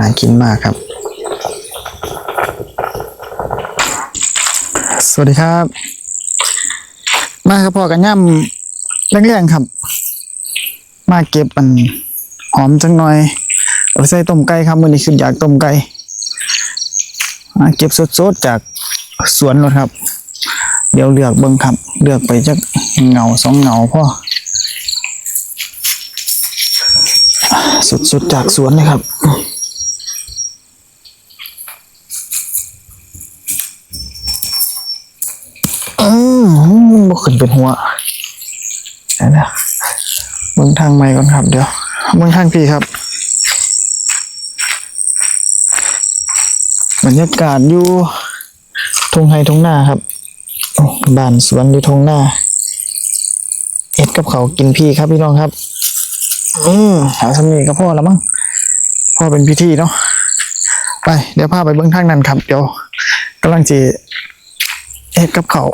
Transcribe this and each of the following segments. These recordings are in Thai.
น่ากินมากครับ สวัสดีครับ มาครับพ่อกันย่ำแรงๆครับ มาเก็บมันหอมจังหน่อย เอาไปใส่ต้มไก่ครับมื้อนี้ขึ้นอยากต้มไก่มาเก็บสดๆจากสวนเลยครับ เดี๋ยวเลือกเบิ่งครับ เลือกไปจักเหงาสองเหงาพ่อสดๆจากสวนเลยครับ ขึ้นเป็นหัวเดี๋ยวนะเบิ่งทางใหม่ก่อนครับ เดี๋ยวเบิ่งทางพี่ครับบรรยากาศอยู่ทุงไฮทุ่งนาครับบ้านสวนอยู่ทุ่งนาเอ็ดกับเขากินพี่ครับพี่น้องครับ อืมหาสมีกับพ่อแล้วมั้งพ่อเป็นพิธีเนาะไป เดี๋ยวพาไปเบื้องทางนั้นครับ เดี๋ยวกำลังจะเอ็ดกับเขา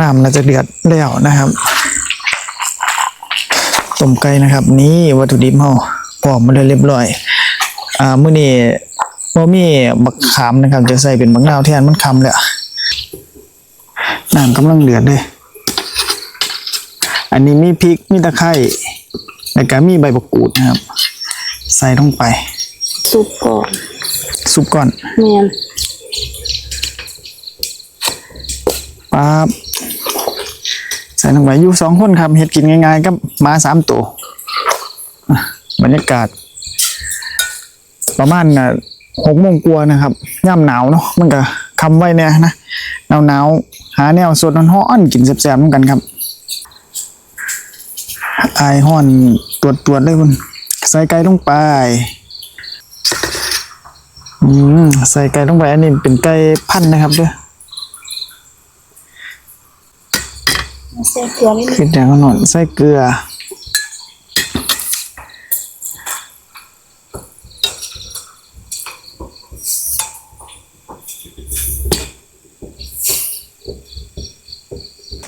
น้ำน่าจะเดือดแล้วนะครับต้มไก่นะครับ นี่วัตถุดิบเฮาพร้อมมาเลยเรียบร้อย อ่ามื้อนี้บ่มีบักขามนะครับ จะใส่เป็นบักนาวแทนมันคำแล้วน้ำกำลังเดือดเลยอันนี้มีพริกมีตะไคร้แล้วก็มีใบมะกรูดนะครับ ใส่ลงไป ซุปก่อนซุปก่อนเมียนปั๊บใส่ลงไปอยู่สองคนครับเฮ็ดกินง่ายๆกับหมาสามตัวบรรยากาศ ประมาณหกโมงกว่านะครับย่ำหนาวเนาะมันก็คำไว้เนี่ยนะหนาวหนาวหาแนวสดร้อนกินแซ่บๆเหมือนกันครับไอห้อนตรวจตรวจๆเลยคุณใส่ไก่ลงไปอืมใส่ไก่ลงไปอันนี้เป็นไก่พันนะครับเด้อ ใส่เกลือนิดนึงขึ้นจากขนนใส่เกลือ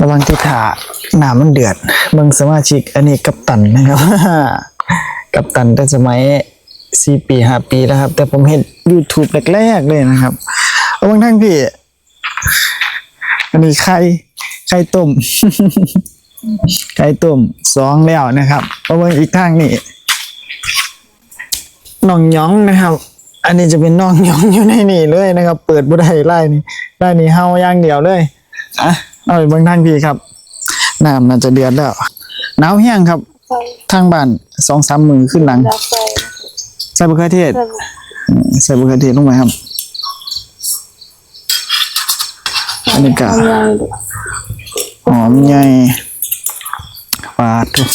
ระวังที่ถาหนามันเดือดเบิ่งสมาชิก อันนี้กัปตันนะครับ กัปตันแต่สมัยสี่ปีห้าปีแล้วครับ แต่ผมเห็น YouTube แรกๆเลยนะครับ เอาบางทั้งพี่ อันนี้ไข่ ไข่ต้มไก่ต้มสองแล้วนะครับมาเบิ่งอีกทางนี่น่องหยองนะครับ อันนี้จะเป็นน่องหยองอยู่ในนี่เลยนะครับ เปิดบ่ได้ไล่นี่ไล่นี่เฮาย่างเดียวเลยอะเอาไปเบิ่งทางพี่ครับน้ำน่าจะเดือดแล้วหนาวแห้งครับ ทางบ้านสองสามมือขึ้นหลังใส่ใส่มะเขือเทศใส่อืมใส่มะเขือเทศลงไปครับ อันนี้ก็ หอมใหญ่ปาดทุก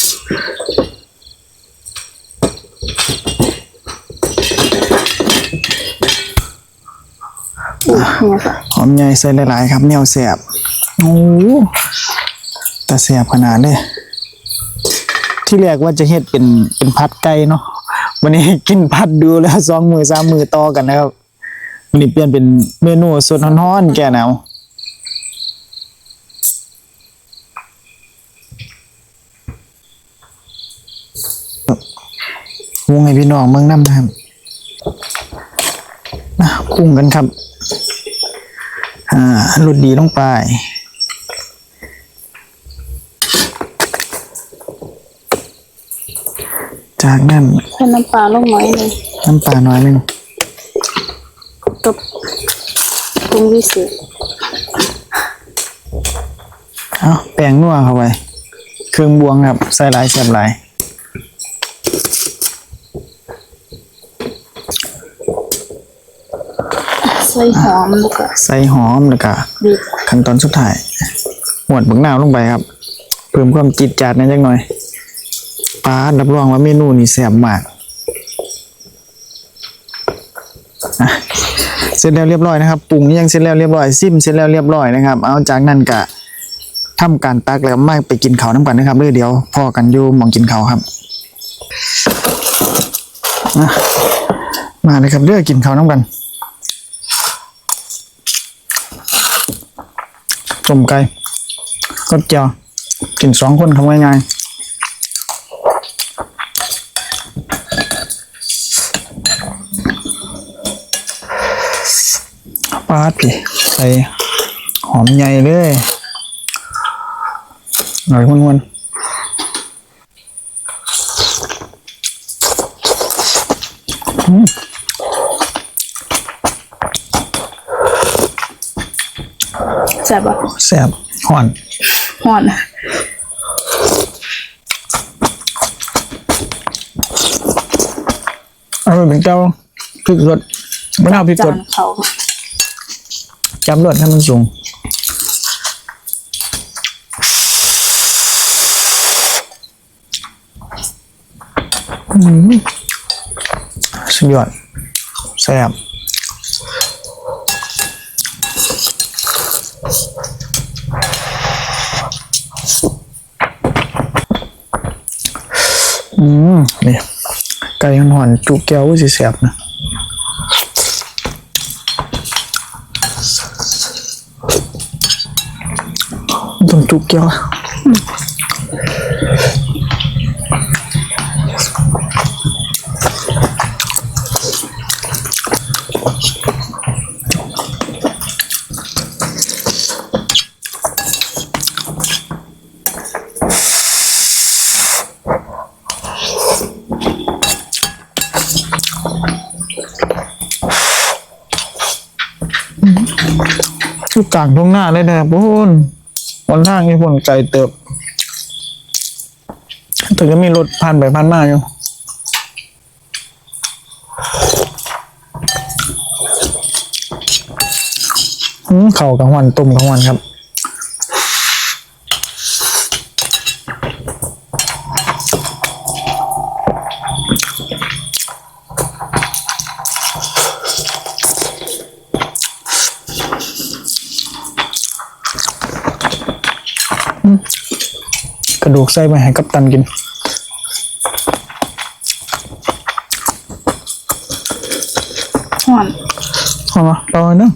อุ๊ยเนี่ยค่ะหอมใหญ่ใส่หลายๆครับแนวแสบโอ้โหแต่แสบขนาดเลยที่แรกว่าจะเฮ็ดเป็นเป็นพัดไก่เนาะวันนี้กินพัดดูแล้วสองมือสามมือต่อกันนะครับวันนี้เปลี่ยนเป็นเมนูสดร้อนๆแก่หนาว งให้พี่น้องเมืองน้ำนะครับอะคุ้งกันครับ อ่ารดดีลงไปจากนั้นใส่น้ำปลาลงหน่อยหนึงน้ำปลาน้อยหนึงกับปรุงวิเศษเอาแป้งนัวเข้าไป เครื่องบวงครับ ใส่หลายแซ่บหลาย ใส่หอมแล้วก็ใส่หอมแล้วก็บีบขั้นตอนสุดท้ายหวดบักนาวลงไปครับ เพิ่มความจิตจัดนิดจักหน่อยปลารับรองว่าเมนูนี้แซ่บมากอะเสร็จแล้วเรียบร้อยนะครับปรุงยังเสร็จแล้วเรียบร้อยซิมเสร็จแล้วเรียบร้อยนะครับ เอาจากนั้นก็ทำการตักแล้วมาไปกินข้าวน้ำกันนะครับเลยเดี๋ยวพ่อกันอยู่หมองกินข้าวครับอะมาเลยครับเด้อกินข้าวน้ำกัน ต้มไก่ก็จะยวกินสองคนทำง่ายๆปาดพี่ใส่หอมใหญ่เลยหน่อยวนๆ แซ่บปะแซ่บห่อนห่อนเอาไปเป็นเจ้าพริกรสมะนาวพริกรจาสนเขาจับรสให้มันสูงอืมสุดยอดแซ่บ อืมนี่ไก่หอนๆจุกแก้วก็สิแซ่บนะต้องจุกเกียว ทุกกลางทุ่งหน้าเลยนะพูนวันทางนี่พนไก่เติบถึงจะมีรถผ่านไปผ่านมาอยู่เข่ากังวันตุ่มกังวันครับ ระดูกไส้ไปให้กัปตันกินห่อนเอามาต่อเนอะ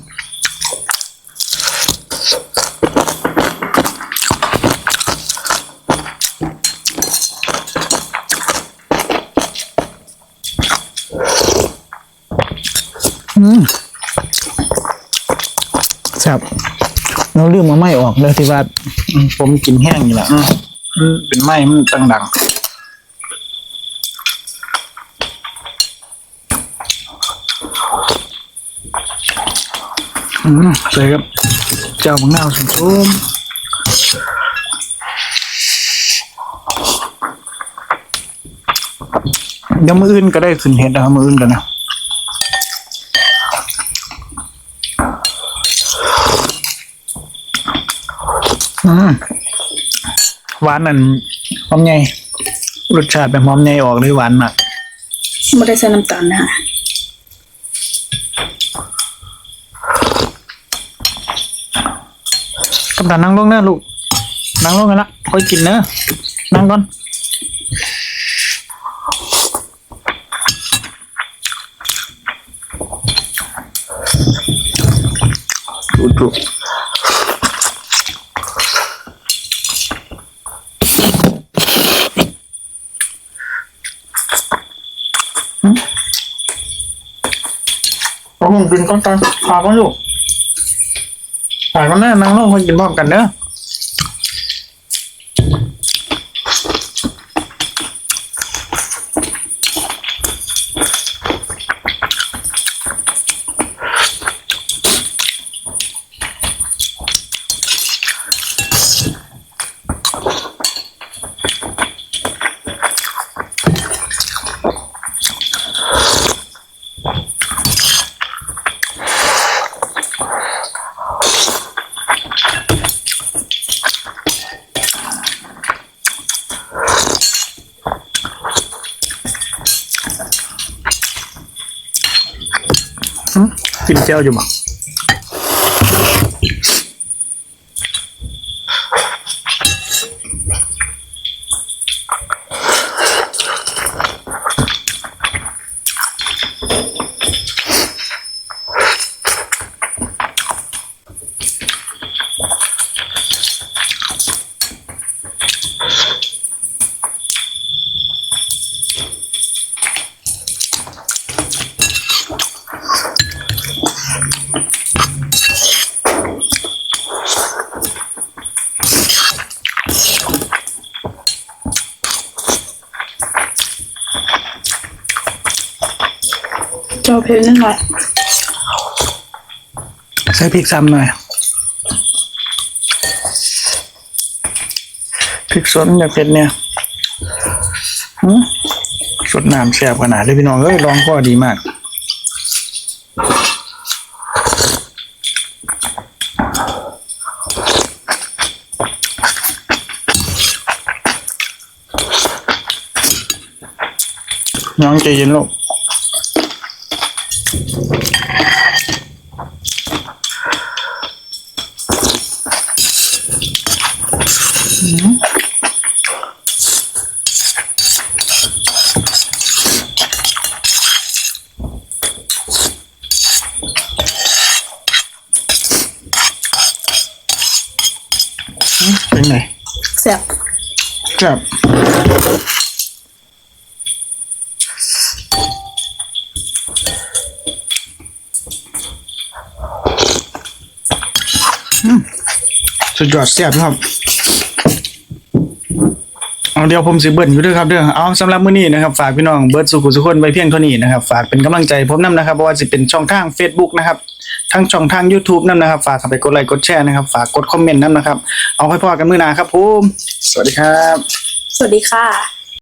อืมแซ่บเราลืมมาไม่ออกเลยที่ว่าอืมผมกินแห้งอยู่แล้วอื มันเป็นไม้มันตังดังอืมใส่ครับ เจ้าบังนาวส้มเดี๋ยวมืออื่นก็ได้ขึ้นเห็ดนะครับมืออื่นกันนะอืม หวานนั่นหอมใหญ่รสชาติแบบหอมใหญ่ออกเลยหวานมากไม่ได้ใส่น้ำตาลนะกำลังนั่งลงนะลูกนั่งลงกันละค่อยกินเนอะนั่งก่อนดู ดูเอาผมกินก้อนกันพาก่อนลูกถ่ายก็แน่นั่งลงคนกินพร้อมกันเนอ กินเจ้าอยู่มั้ง จอเพลงนิดหน่อยใส่พริกซ้ำหน่อยพริกสดมันอยากเผ็ดเนี่ยสดน้ำแซ่บขนาดเลยพี่น้องเอ้ยลองก็ดีมากน้องใจเย็นลูก เป็นไง แซ่บ ครับสุดยอดเสียบครับ เอาเดี๋ยวผมสิเบิ้ลอยู่ด้วยครับเด้อเอาสำหรับมื้อนี้นะครับ ฝากพี่น้องเบิร์ดสุขุสุคนไว้เพียงเท่านี้นะครับ ฝากเป็นกำลังใจผมนํนะครับเพราะว่าสิเป็นช่องทาง Facebook นะครับ ทั้งช่องทาง YouTube นํนะครับ ฝากเข้าไปกดไลค์กดแชร์นะครับ ฝากกดคอมเมนต์นั่นนะครับ เอาไว้พอกันมื่อหนาครับผมสวัสดีครับ สวัสดีค่ะ